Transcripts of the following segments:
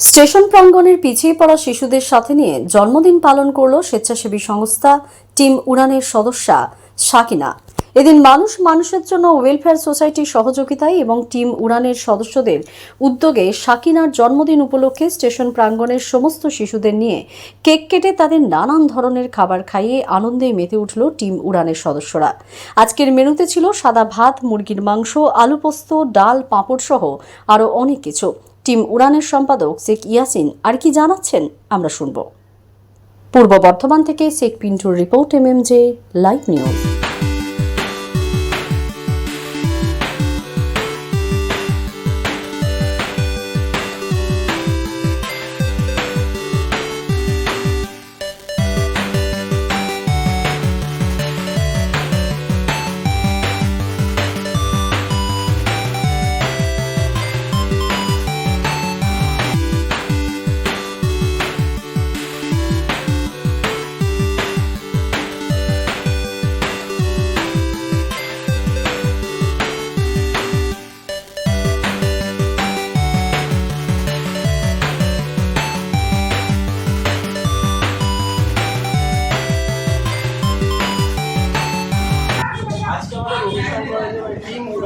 Station প্রাঙ্গণের পিছিয়ে পড়া শিশুদের সাথে নিয়ে জন্মদিন পালন করল স্বেচ্ছাসেবী সংস্থা টিম উড়ানের সদস্যা শাকিনা এদিন মানুষ মানুষের জন্য ওয়েলফেয়ার সোসাইটির সহযোগিতায় এবং টিম উড়ানের সদস্যদের উদ্যোগে শাকিনার জন্মদিন উপলক্ষে স্টেশন প্রাঙ্গণের সমস্ত শিশুদের নিয়ে কেক কেটে তাদের নানান ধরনের খাবার খাইয়ে আনন্দে মেতে উঠল টিম উড়ানের সদস্যরা। আজকের মেনুতে ছিল সাদা ভাত, মুরগির মাংস, আলু পোস্ত, ডাল পাঁপড় সহ আরও অনেক কিছু। টিম উড়ানের সম্পাদক শেখ ইয়াসিন আর কি জানাচ্ছেন, আমরা শুনব। পূর্ব বর্ধমান থেকে শেখ পিন্টুর রিপোর্ট, এমএমজে, লাইভ নিউজ।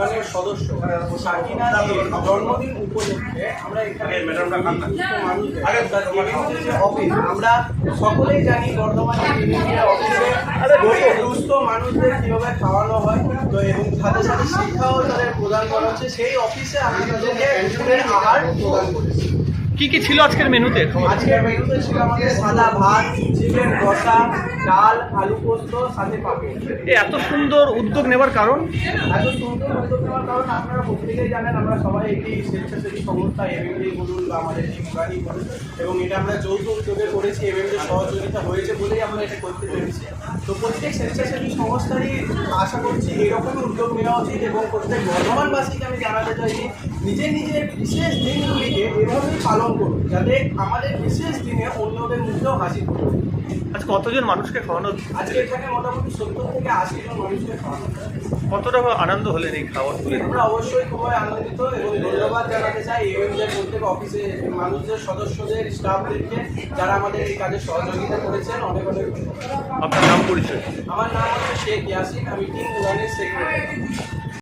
উড়ানের সদস্য শাকিনার জন্মদিন উপলক্ষে আমরা এখানে অফিস আমরা সকলেই জানি বর্ধমানে অফিসে সুস্থ মানুষদের কীভাবে খাওয়ানো হয় তো এবং সাথে সাথে শিক্ষাও তাদের প্রদান করা হচ্ছে। সেই অফিসে আমরা তাদেরকে দুপুরের আহার প্রদান করেছি। কি কি ছিল আজকের মেনুতে? আজকের মেনুতে ছিল আমাদের সাদা ভাত চিকেন কষা ডাল আলু পোস্ত সাথে এ এত সুন্দর উদ্যোগ নেবার কারণ? এত সুন্দর উদ্যোগ নেওয়ার কারণ আপনারা প্রত্যেকেই জানেন আমরা সবাই একটি স্বেচ্ছাসেবী সংস্থা এমএমডি বলুন বা আমাদের গাড়ি বলুন এবং এটা আমরা যৌথ উদ্যোগে করেছি এমএমডি সহযোগিতা হয়েছে বলেই আমরা এটা করতে পেরেছি। তো প্রত্যেক স্বেচ্ছাসেবী সংস্থারই আশা করছি এরকমই উদ্যোগ নেওয়া উচিত এবং প্রত্যেক বর্ধমানবাসীকে আমি জানাতে চাই যে নিজের নিজের বিশেষ দিনগুলিকে এভাবেই পালন করুন যাতে আমাদের বিশেষ দিনে অন্যদের মুখেও হাসি ফুটে। আজ কতজন মানুষকে খাওয়ানো আজকে এখানে মোটামুটি সত্তর থেকে আশি জন মানুষকে খাওয়ানো কতটা আনন্দ হলেন এই খাওয়া তুলে আমরা অবশ্যই খুবই আনন্দিত এবং ধন্যবাদ জানাতে চাই এমএমদের প্রত্যেক অফিসে মানুষদের সদস্যদের স্টাফদেরকে যারা আমাদের এই কাজে সহযোগিতা করেছেন। অনেক অনেক আপনার নাম পরিচয়? আমার নাম হচ্ছে শেখ ইয়াসিন আমি টিম উড়ানের সেক্রেটারি